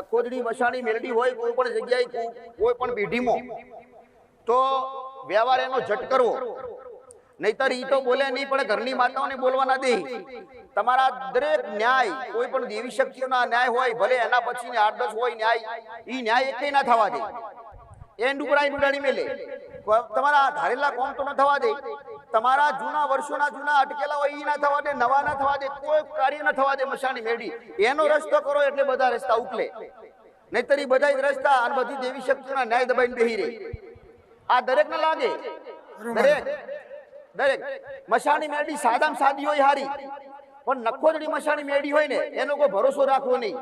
કોદડી મસાણી, મેલડી હોય, કોઈ પણ જગ્યાએ, કોઈ- પણ પેઢીમાં. તો વ્યવહાર એનો ઝટ નહીતર ઈ તો બોલે નહીં, પણ ઘરની માતાઓને બોલવા ના દે. તમારા દરેક ન્યાય, કોઈ પણ દેવી શક્તિઓના ન્યાય હોય, ભલે એના પછી આઠ દસ હોય ન્યાય, ઈ ન્યાય એકેય ના થવા દે. એ ડુબરાઈ ડુડાડી મેલે. તમારા ધારેલા કોમ તો ન થવા દે. તમારા જૂના વર્ષોના જૂના અટકેલા હોય એ ના થવા દે, નવા ના થવા દે, કોઈ કાર્ય ના થવા દે મશાની મેળી. એનો રસ્તો કરો એટલે બધા રસ્તા ઉકલે નહીતર બધા જ રસ્તા અને બધી દેવી શક્તિઓના ન્યાય દબાઈને બેહી રહી. આ દરેક ને લાગે? દરેક? દરેક. મશાની મેળી સાદામાં સાદી હોય હારી. પણ નખોદડી મશાની મેળી હોય ને, એનો કોઈ ભરોસો રાખવો નહીં.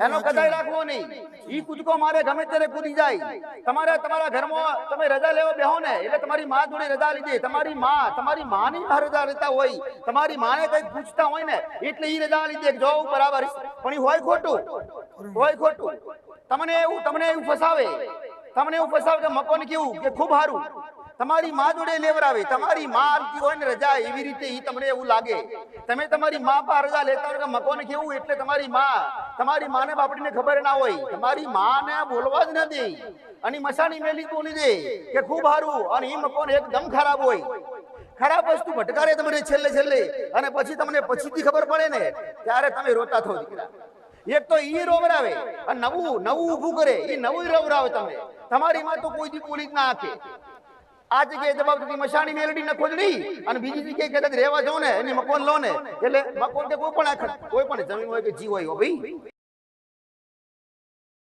એનો કદાય રાખવો નહીં. ઈ કૂદકો મારે ગમે ત્યારે કૂદી જાય. તમારે તમારા ઘરમાં તમે રજા લેવા બેહો ને, એટલે તમારી માં જોડે રજા લીધી. તમારી માં, તમારી માની રજા લેતા હોય. તમારી માને કઈ પૂછતા હોય ને, એટલે ઈ રજા લીધી. જો બરાબર. પણ ઈ હોય ખોટું. હોય ખોટું. તમને એવું તમને એવું ફસાવે. તમને એવું ફસાવે કે મકોને કેવું કે ખૂબ સારું તમારી માં જોડે લેવરાવે તમારી માં આવતી હોય ને રજા, એવી રીતે ઈ તમને એવું લાગે. તમે તમારી માં પર રજા લેતા હોય કે મકોને કેવું, એટલે તમારી માં, તમારી માને બાપડીને ખબર ના હોય. તમારી માને બોલવા જ ન દે. અને મસાની મેલી બોલી દે, કે ખૂબ સારું, અને ઈ મકોન એકદમ ખરાબ હોય. ખરાબ વસ્તુ ભટકારે તમને છેલ્લે છેલ્લે. અને પછી તમને પછીથી ખબર પડે ને, ત્યારે તમે રોતા થો દીકરા. એક તો ઈ રોવરાવે, અને નવું નવું ઊભું કરે. એ નવું રોવરાવે તમે. તમારી માં તો કોઈ દી બોલી જ ના આપે આ જગ્યાએ જવાબ મશાણી મેલડી નખો જ નહીં અને બીજી જગ્યાએ કદાચ રહેવા જાઓ ને, એની મકોન લો ને. એટલે મકોન કે કોઈ પણ આખર, કોઈ પણ જમીન હોય કે જીવ હોય ભાઈ.